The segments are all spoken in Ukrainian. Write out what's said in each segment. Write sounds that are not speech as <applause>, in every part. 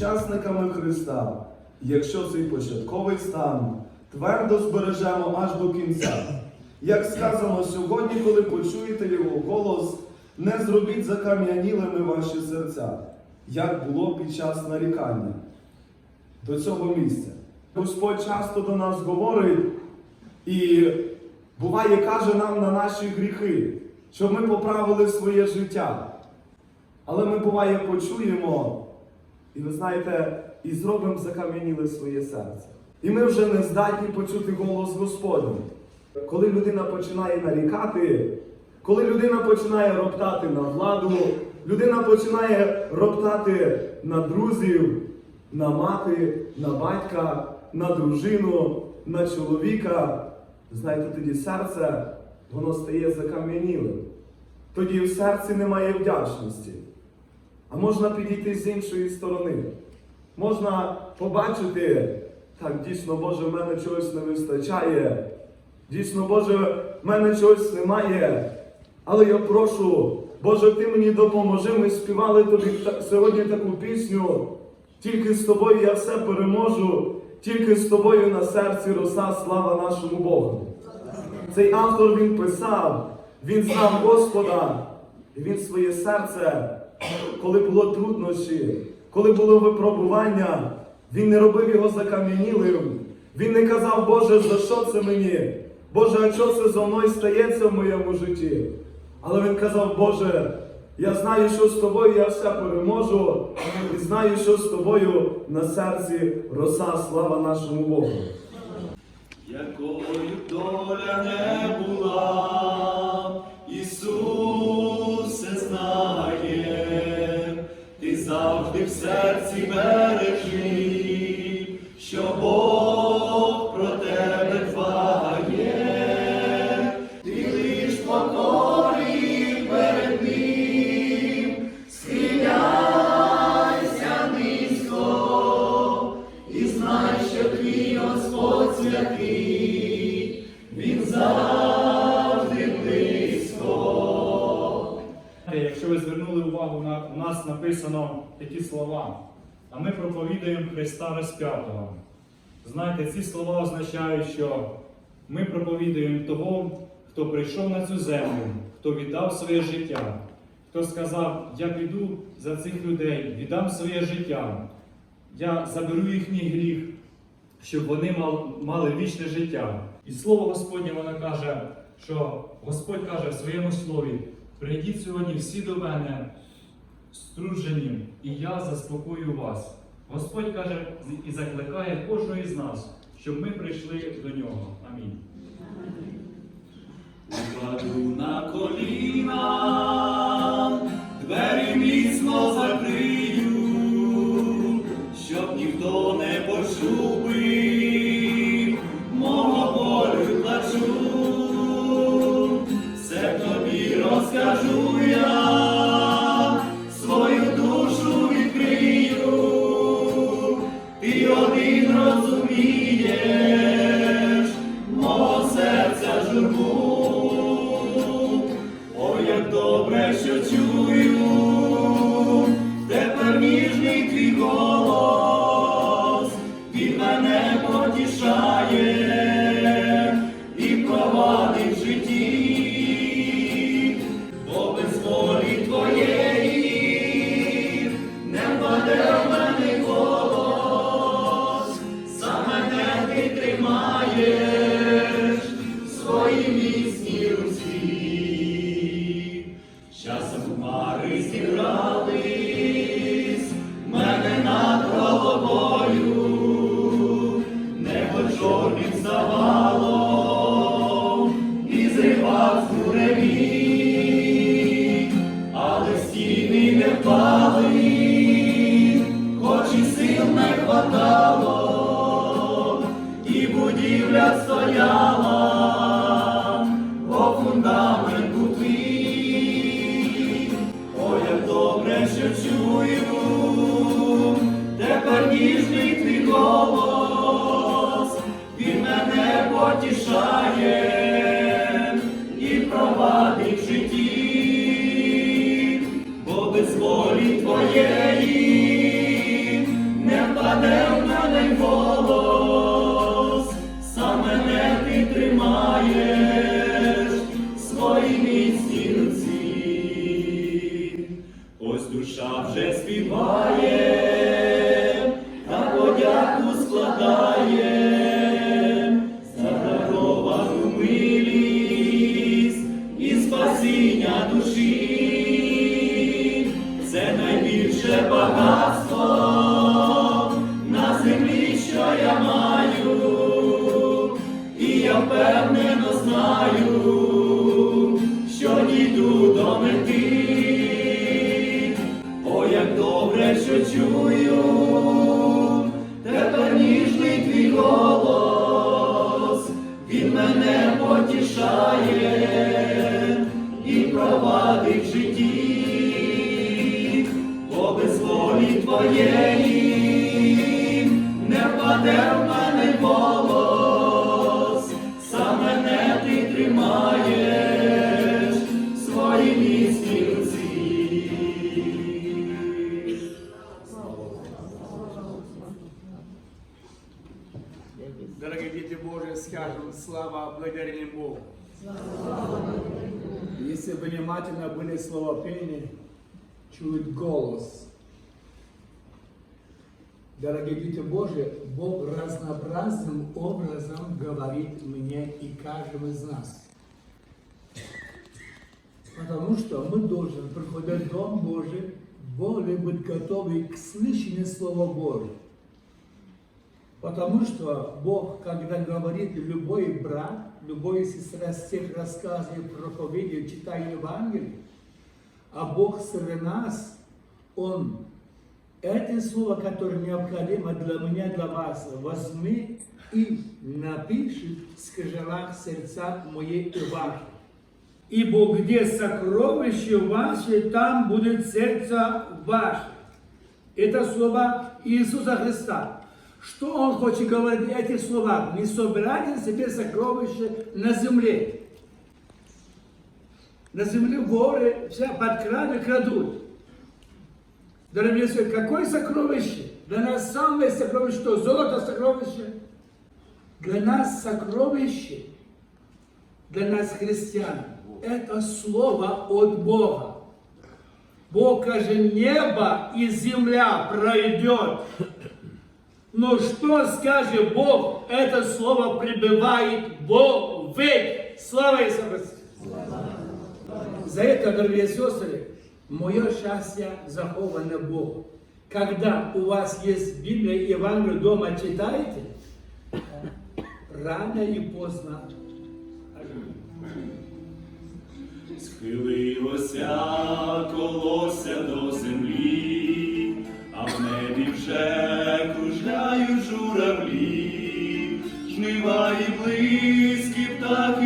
тому що ми стали співучасниками Христа. Якщо цей початковий стан твердо збережемо аж до кінця. Як сказано сьогодні, коли почуєте його голос, не зробіть закам'янілими ваші серця, як було під час нарікання до цього місця. Господь часто до нас говорить і буває каже нам на наші гріхи, щоб ми поправили своє життя. Але ми буває почуємо, і ви знаєте, і зробимо закам'яніле своє серце. І ми вже не здатні почути голос Господній. Коли людина починає нарікати, коли людина починає роптати на владу, людина починає роптати на друзів, на мати, на батька, на дружину, на чоловіка, знаєте, тоді серце воно стає закам'янілим. Тоді в серці немає вдячності. А можна підійти з іншої сторони. Можна побачити, так, дійсно, Боже, в мене чогось не вистачає. Дійсно, Боже, в мене чогось немає. Але я прошу, Боже, ти мені допоможи. Ми співали тобі сьогодні таку пісню. Тільки з тобою я все переможу, тільки з тобою на серці роса слава нашому Богу. Цей автор він писав, він знав Господа, і він своє серце, коли було труднощі, коли було випробування, він не робив його закам'янілим. Він не казав, Боже, за що це мені? Боже, а що це зо мною стається в моєму житті? Але він казав, Боже, я знаю, що з тобою я все переможу, і знаю, що з тобою на серці роса слава нашому Богу. Якою доля не була, написано такі слова, а ми проповідуємо Христа розп'ятого. Знаєте, ці слова означають, що ми проповідуємо того, хто прийшов на цю землю, хто віддав своє життя, хто сказав, я піду за цих людей, віддам своє життя, я заберу їхній гріх, щоб вони мали вічне життя. І слово Господнє воно каже, що Господь каже в своєму слові: прийдіть сьогодні всі до мене струджені, і я заспокою вас. Господь каже і закликає кожного із нас, щоб ми прийшли до нього. Амінь. Упаду на коліна, добре, що будівля стояла, бо фундаменту твій. О, як добре, що чую, тепер ніжний твій голос, він мене потішає волі твоєї не впаде в мене голос, сам мене ти тримаєш в своїй міцній руці. Дорогие дети Божии, скажем слава благодарим Богу. Если внимательно были слова пения, чует голос. Дорогие дети Божии, Бог разнообразным образом говорит мне и каждому из нас. Потому что мы должны, приходя в Дом Божий, более быть готовы к слышанию Слова Божьего. Потому что Бог, когда говорит любой брат, любой сестра с тех рассказов, проповедей, читая Евангелие, а Бог среди нас, Он это слово, которое необходимо для меня, для вас, возьми и напишет в скажелах сердца мои и ваши. Ибо где сокровище ваше, там будет сердце ваше. Это слова Иисуса Христа. Что Он хочет говорить в этих словах? Не собирайте себе сокровища на земле. На земле воры все подкрадывают, крадут. Дорогие друзья, какое сокровище? Для нас самое сокровище, что золото сокровище. Для нас сокровище, для нас христиан, это слово от Бога. Бог каже, небо и земля пройдет. Но что скажет Бог, это слово пребывает во век. Слава Иисусу! За это, дорогие сестры, мое счастье заховано Богу. Когда у вас есть Библия и Евангелие дома читаете, рано и поздно. Схилилося колося до землі, а в небі вже кружляють журавлі, жнива і близькі птахів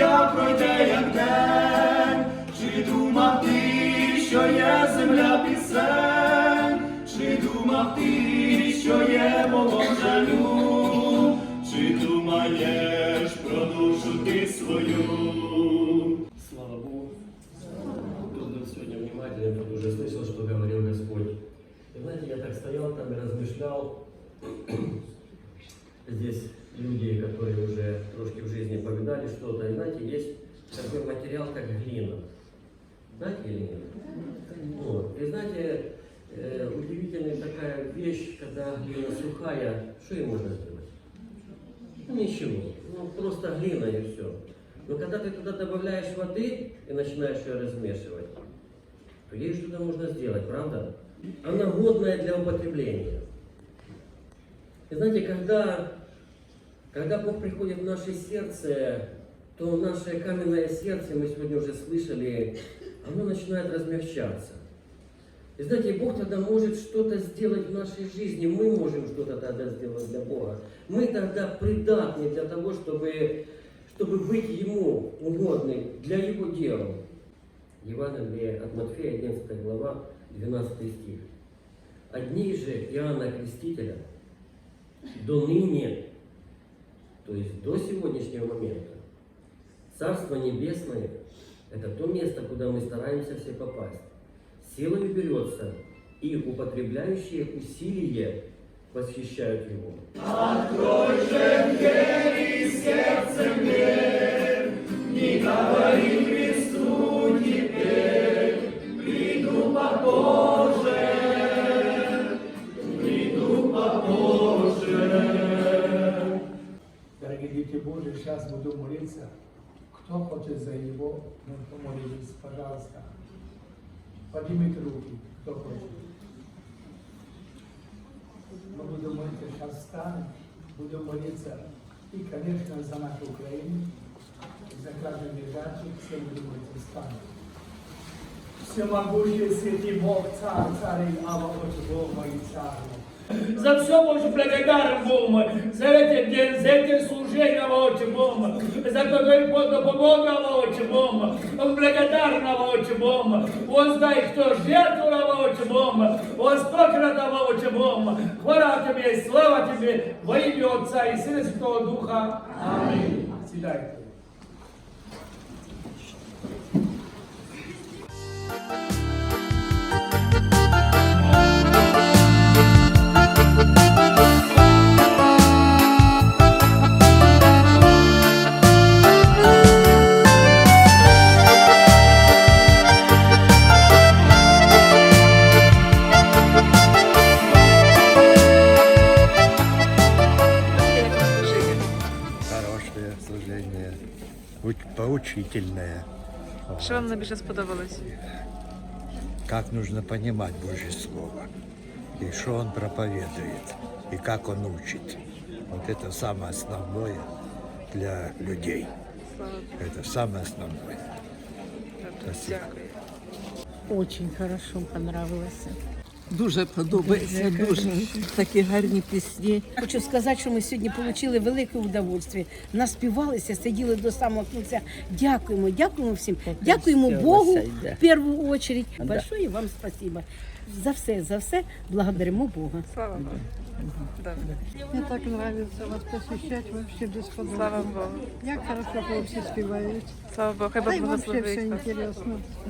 життя пройде як день, чи думав ти, що є земля пісень, чи думав ти, що є волом жалю, чи думаєш про душу ти свою? Слава Богу. Кто был сегодня внимательный, тот уже слышал, что говорил Господь. И знаете, я так стоял там и размышлял. <clears throat> Здесь люди, которые уже трошки в жизни повидали что-то. И знаете, есть такой материал, как глина. Знаете или нет? Вот. И знаете, э, удивительная такая вещь, когда глина сухая, что ей можно сделать? Ну, ничего. Ну, просто глина и все. Но когда ты туда добавляешь воды и начинаешь ее размешивать, то ей что-то можно сделать, правда? Она годная для употребления. И знаете, когда, когда Бог приходит в наше сердце, то наше каменное сердце, мы сегодня уже слышали, оно начинает размягчаться. И знаете, Бог тогда может что-то сделать в нашей жизни, мы можем что-то тогда сделать для Бога. Мы тогда придатны для того, чтобы, чтобы быть Ему угодны, для Его дела. Евангелие от Матфея, 11 глава, 12 стих. Одни же Иоанна Крестителя до ныне, то есть до сегодняшнего момента, Царство Небесное – это то место, куда мы стараемся все попасть. Силой берется, и употребляющие усилия восхищают его. Дорогие сейчас буду молиться. Кто хочет за его, ну, помолитесь, пожалуйста. Поднимите руки, кто хочет. Мы будем молиться, сейчас встанем, будем молиться. И, конечно, за нашу Украину, за каждый лежачий, все будем молиться, встанем. Всемогущий святый Бог, Царь, Царь, Ава, Отче, Бог мой Царь. За все Боже благодарен Богу, за эти день, за эти служения, Отче Богу, за Твою помогу, Отче Богу, Он благодарен, Отче Богу, Он знает, кто жертвовал, Отче Богу, Он спократал, Отче Богу, хвала Тебе, и слава Тебе, во имя Отца и Сына Святого Духа. Аминь. Сідайте. Що вам найбільше сподобалось? Как нужно понимать Божье Слово, и что Он проповедует, и как Он учит. Вот это самое основное для людей. Слава Это самое основное. Спасибо. Дякую. Очень хорошо понравилося. Дуже подобається, дуже такі гарні пісні. Хочу сказати, що ми сьогодні отримали велике удовольствие. Наспівалися, сиділи до самого кінця. Дякуємо, дякуємо всім. Дякуємо Богу в першу чергу. Большое вам спасибо. За все, за все благодаримо Бога. Слава Богу. Да. Мне так нравится вас посещать, вообще бесподобно. Слава Богу. Як хорошо ви всі співають. Слава Богу. Хай Бог все благословить вас.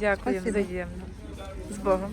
Дякую, взаємно. З Богом.